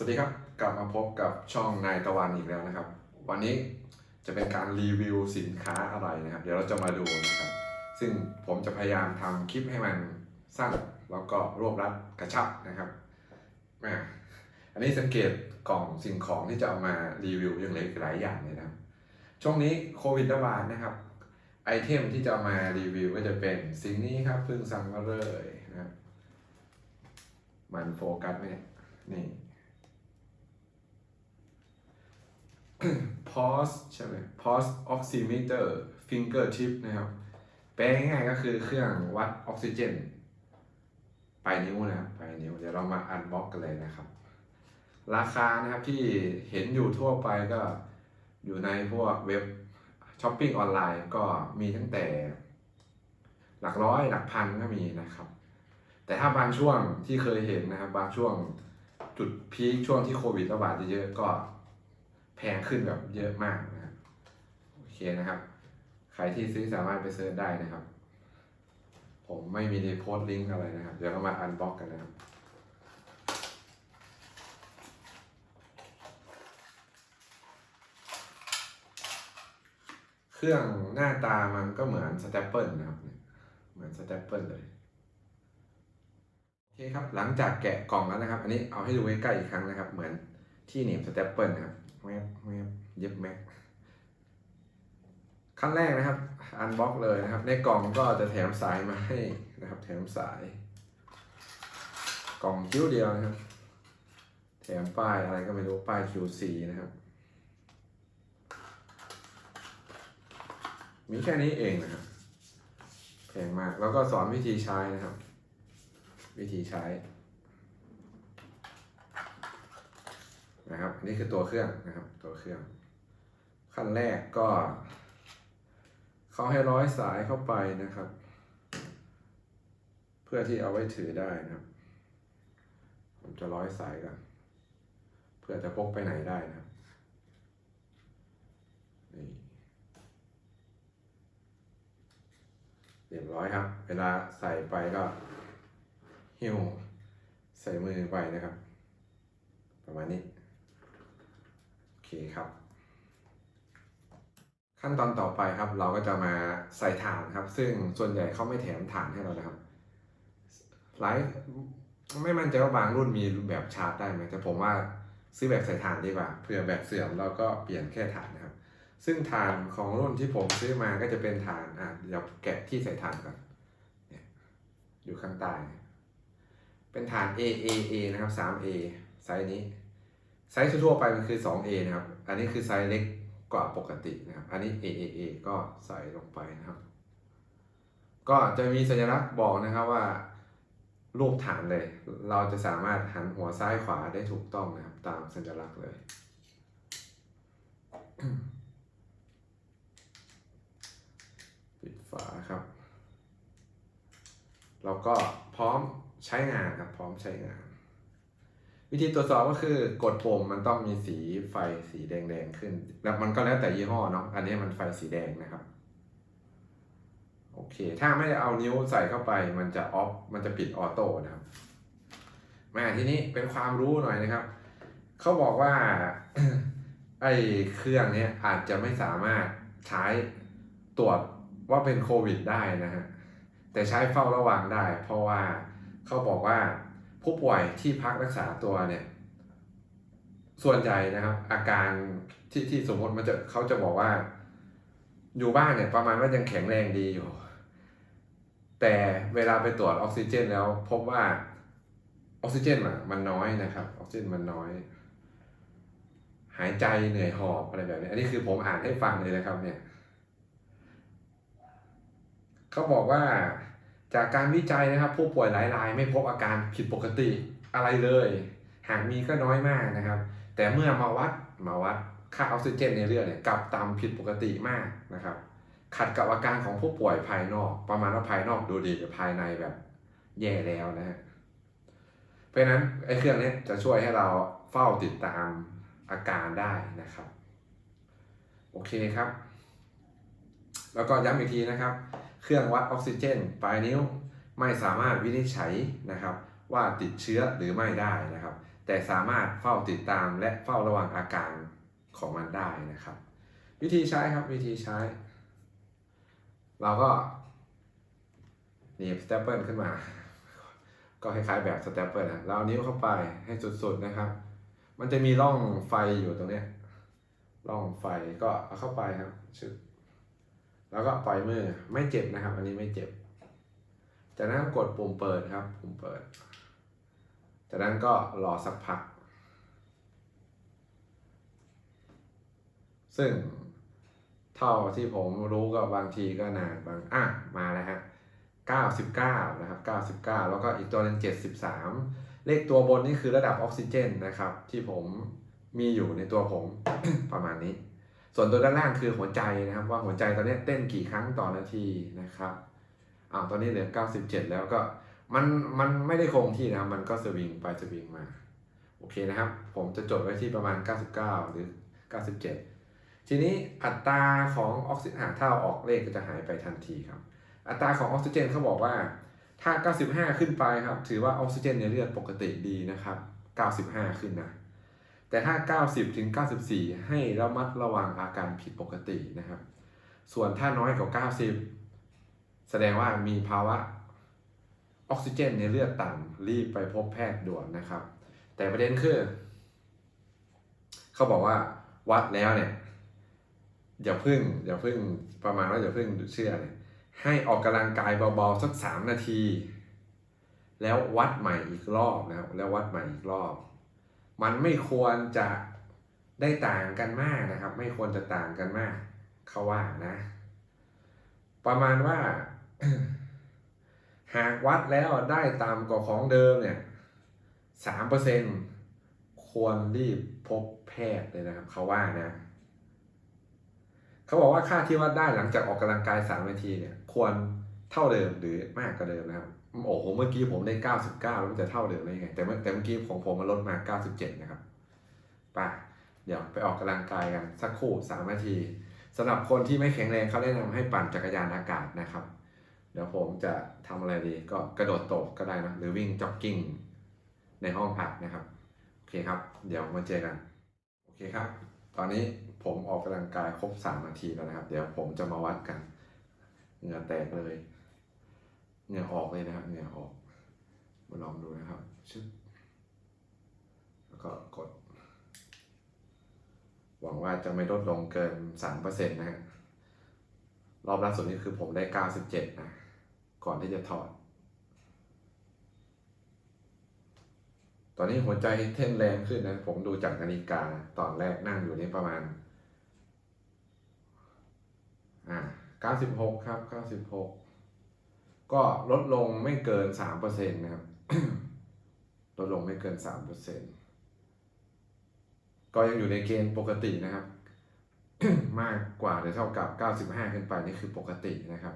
สวัสดีครับ กลับมาพบกับช่องนายตะวันอีกแล้วนะครับ วันนี้จะเป็นการรีวิวสินค้าอะไรนะครับ เดี๋ยวเราจะมาดูนะครับ ซึ่งผมจะพยายามทำคลิปให้มันสั้นแล้วก็รวบรัดกระชับนะครับแมอันนี้สังเกตกล่องสิ่งของที่จะเอามารีวิวยังเหลืออีกหลายอย่างเลยนะครับ ช่วงนี้โควิดระบาดนะครับ ไอเทมที่จะมารีวิวก็จะเป็นสิ่งนี้ครับเพิ่งสั่งมาเลยนะครับมันโฟกัสไหมนี่ pause ใช่ไหม pause oximeter fingertip นะครับ แปลง่ายๆก็คือเครื่องวัดออกซิเจนปลายนิ้วนะครับปลายนิ้ว เดี๋ยวเรามาอันบ็อกกันเลยนะครับ ราคานะครับที่เห็นอยู่ทั่วไปก็อยู่ในพวกเว็บช้อปปิ้งออนไลน์ก็มีตั้งแต่ หลักร้อยหลักพันก็มีนะครับ แต่ถ้าบางช่วงที่เคยเห็นนะครับ บางช่วงจุดพีคช่วงที่โควิดระบาดเยอะๆก็ แพงขึ้นแบบเยอะมากนะครับโอเคนะครับ ใครที่ซื้อสามารถไปเซิร์ชได้นะครับ ผมไม่มีในโพสต์ลิงก์อะไรนะครับ เดี๋ยวเรามาอันบ็อกกันนะครับเครื่องหน้าตามันก็เหมือนสแตปเปิลนะครับ เหมือนสแตปเปิลเลย โอเคครับ หลังจากแกะกล่องแล้วนะครับ อันนี้เอาให้ดูใกล้ๆอีกครั้งนะครับ เหมือนที่หนีบสแตปเปิลนะครับ แมบแมบเย็บแม็กขั้นแรกนะครับอันบ็อกเลยนะครับ ในกล่องก็จะแถมสายมาให้นะครับ แถมสาย กล่องคิ้วเดียวนะครับ แถมป้ายอะไรก็ไม่รู้ป้าย QC นะครับ มีแค่นี้เองนะครับแพงมากแล้วก็สอนวิธีใช้นะครับ วิธีใช้ นะครับอันนี่คือตัวเครื่องนะครับ ตัวเครื่องขั้นแรกก็เขาให้ร้อยสายเข้าไปนะครับ เพื่อที่เอาไว้ถือได้นะครับ ผมจะร้อยสายกันเพื่อจะพกไปไหนได้นะครับนี่เรียบร้อยครับ เวลาใส่ไปก็หิ้วใส่มือไปนะครับ ประมาณนี้ เคครับ ขั้นตอนต่อไปครับ เราก็จะมาใส่ถ่านครับ ซึ่งส่วนใหญ่เขาไม่แถมถ่านให้เรานะครับหลายไม่มั่นใจว่าบางรุ่นมีแบบชาร์จได้ไหมแต่ผมว่าซื้อแบบใส่ถ่านดีกว่าเผื่อแบบเสื่อมเราก็เปลี่ยนแค่ถ่านนะครับ ซึ่งถ่านของรุ่นที่ผมซื้อมาก็จะเป็นถ่านอะเดี๋ยวแกะที่ใส่ถ่านก่อนเนี่ยอยู่ข้างใต้เป็นฐาน A A A นะครับ 3A ไซส์นี้ ไซส์ทั่วไปมันคือ 2A นะครับ อันนี้คือไซส์เล็กกว่าปกตินะครับ อันนี้ A A A ก็ใส่ลงไปนะครับ ก็จะมีสัญลักษณ์บอกนะครับว่า รูปฐานเลย เราจะสามารถหันหัวซ้ายขวาได้ถูกต้องนะครับ ตามสัญลักษณ์เลย ปิดฝาครับ เราก็พร้อมใช้งานครับ พร้อมใช้งาน วิธีตรวจสอบก็คือกดปุ่มมันต้องมีสีไฟสีแดงๆขึ้น แล้วมันก็แล้วแต่ยี่ห้อเนาะอันนี้มันไฟสีแดงนะครับโอเค ถ้าไม่ได้เอานิ้วใส่เข้าไป มันจะออฟ มันจะปิดออโต้นะครับ มาทีนี้เป็นความรู้หน่อยนะครับ เขาบอกว่าไอ้เครื่องนี้อาจจะไม่สามารถใช้ตรวจว่าเป็นโควิดได้นะฮะ แต่ใช้เฝ้าระวังได้ เพราะว่าเขาบอกว่า ผู้ป่วยที่พักรักษาตัวเนี่ย ส่วนใหญ่นะครับ อาการที่ที่สมมติมันจะเขาจะบอกว่า อยู่บ้านเนี่ย ประมาณว่ายังแข็งแรงดีอยู่ แต่เวลาไปตรวจออกซิเจน แล้วพบว่าออกซิเจนมันน้อยนะครับ ออกซิเจนมันน้อย หายใจเหนื่อยหอบอะไรแบบนี้ อันนี้คือผมอ่านให้ฟังเลยนะครับ เนี่ย เขาบอกว่า จากการวิจัยนะครับ ผู้ป่วยหลายรายไม่พบอาการผิดปกติอะไรเลย หากมีก็น้อยมากนะครับ แต่เมื่อมาวัดมาวัดค่าออกซิเจนในเลือดเนี่ยกลับต่ำผิดปกติมากนะครับ ขัดกับอาการของผู้ป่วยภายนอก ประมาณว่าภายนอกดูดีแต่ภายในแบบแย่แล้วนะฮะเพราะฉะนั้นไอ้เครื่องนี้จะช่วยให้เราเฝ้าติดตามอาการได้นะครับ โอเคครับ แล้วก็ย้ำอีกทีนะครับ เครื่องวัดออกซิเจน ปลายนิ้วไม่สามารถวินิจฉัยนะครับ ว่าติดเชื้อหรือไม่ได้นะครับ แต่สามารถเฝ้าติดตามและเฝ้าระวังอาการของมันได้นะครับ วิธีใช้ครับวิธีใช้ เราก็หนีบสเตปเปิลขึ้นมา ก็คล้ายๆแบบสเตปเปิลนะเราเอานิ้วเข้าไปให้สุดๆนะครับ มันจะมีร่องไฟอยู่ตรงเนี้ยร่องไฟก็เอาเข้าไปครับชึบ แล้วก็ปล่อยมือไม่เจ็บนะครับ อันนี้ไม่เจ็บ จากนั้นกดปุ่มเปิดครับ ปุ่มเปิด จากนั้นก็รอสักพัก ซึ่งเท่าที่ผมรู้ก็บางทีก็นานบางอะมาแล้วฮะ99 นะครับ 99 แล้วก็อีกตัวนึง73 เลขตัวบนนี่คือระดับออกซิเจนนะครับ ที่ผมมีอยู่ในตัวผมประมาณนี้ ส่วนตัวด้านล่างคือหัวใจนะครับ ว่าหัวใจตอนนี้เต้นกี่ครั้งต่อนาทีนะครับอ้าวตอนนี้เหลือ 97 แล้วก็มันมันไม่ได้คงที่นะครับมันก็สวิงไปสวิงมาโอเคนะครับ ผมจะจดไว้ที่ประมาณ 99 หรือ 97 ทีนี้อัตราของออกซิเจนถ้าเอาออกเลขก็จะหายไปทันทีครับ อัตราของออกซิเจนเขาบอกว่า ถ้า 95 ขึ้นไปครับ ถือว่าออกซิเจนในเลือดปกติดีนะครับ 95 ขึ้นนะ แต่ถ้า 90ถึง94 ให้ระมัดระวังอาการผิดปกตินะครับ ส่วนถ้าน้อยกว่า 90 แสดงว่ามีภาวะออกซิเจนในเลือดต่ำรีบไปพบแพทย์ด่วนนะครับ แต่ประเด็นคือ เขาบอกว่าวัดแล้วเนี่ย อย่าพึ่ง อย่าพึ่งประมาณว่าอย่าพึ่งเชื่อเลยให้ออกกำลังกายเบาๆสักสามนาที แล้ววัดใหม่อีกรอบนะครับแล้ววัดใหม่อีกรอบ มันไม่ควรจะได้ต่างกันมากนะครับ ไม่ควรจะต่างกันมากเขาว่านะ ประมาณว่า หากวัดแล้วได้ตามกว่าของเดิมเนี่ยสามเปอร์เซ็นควรรีบพบแพทย์เลยนะครับเขาว่านะเขาบอกว่าค่าที่วัดได้หลังจากออกกำลังกาย3นาทีเนี่ย ควรเท่าเดิมหรือมากกว่าเดิมนะครับ โอ้โหเมื่อกี้ผมได้99แล้วมันจะเท่าเดิมได้ยังไง แต่เมื่อแต่เมื่อกี้ของผมมันลดมา97นะครับไป่ะเดี๋ยวไปออกกำลังกายกันสักครู่3นาทีสำหรับคนที่ไม่แข็งแรงเขาแนะนำให้ปั่นจักรยานอากาศนะครับ เดี๋ยวผมจะทำอะไรดีก็กระโดดตบก็ได้นะหรือวิ่งจ็อกกิ้งในห้องพักนะครับโอเคครับ เดี๋ยวมาเจอกันโอเคครับ ตอนนี้ผมออกกำลังกายครบสามนาทีแล้วนะครับ เดี๋ยวผมจะมาวัดกันเหงื่อแตกเลย เหงื่อออกเลยนะครับเหงื่อออก มาลองดูนะครับชึบแล้วก็กด หวังว่าจะไม่ลดลงเกินสามเปอร์เซ็นต์นะรอบล่าสุดนี้คือผมได้เก้าสิบเจ็ดนะ ก่อนที่จะถอด ตอนนี้หัวใจเต้นแรงขึ้นนะ ผมดูจากนาฬิกาตอนแรกนั่งอยู่นี่ประมาณ อ่าเก้าสิบหกครับเก้าสิบหก ก็ลดลงไม่เกินสามเปอร์เซ็นต์นะครับ ลดลงไม่เกินสามเปอร์เซ็นต์ก็ยังอยู่ในเกณฑ์ปกตินะครับ มากกว่าหรือเท่ากับ 95 ขึ้นไปนี่คือปกตินะครับ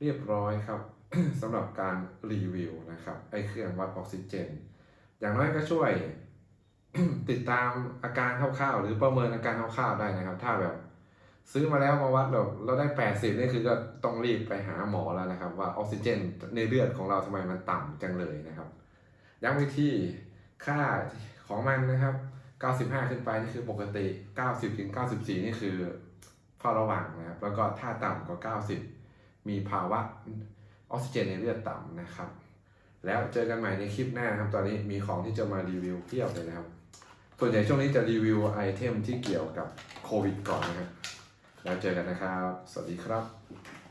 เรียบร้อยครับสำหรับการรีวิวนะครับ ไอเครื่องวัดออกซิเจน อย่างน้อยก็ช่วย ติดตามอาการคร่าวๆ หรือประเมินอาการคร่าวๆได้นะครับ ถ้าแบบ ซื้อมาแล้วมาวัดแบบเราได้ 80 นี่คือก็ต้องรีบไปหาหมอแล้วนะครับ ว่าออกซิเจนในเลือดของเราทำไมมันต่ำจังเลยนะครับย้ำวิธีค่าของมันนะครับ 95 ขึ้นไปนี่คือปกติ 90ถึง94 นี่คือเฝ้าระวังนะครับ แล้วก็ถ้าต่ำกว่า 90 มีภาวะออกซิเจนในเลือดต่ำนะครับ แล้วเจอกันใหม่ในคลิปหน้านะครับ ตอนนี้มีของที่จะมารีวิวเพียบเลยนะครับ ส่วนใหญ่ช่วงนี้จะรีวิวไอเทมที่เกี่ยวกับโควิดก่อนนะครับ แล้วเจอกันนะครับ สวัสดีครับ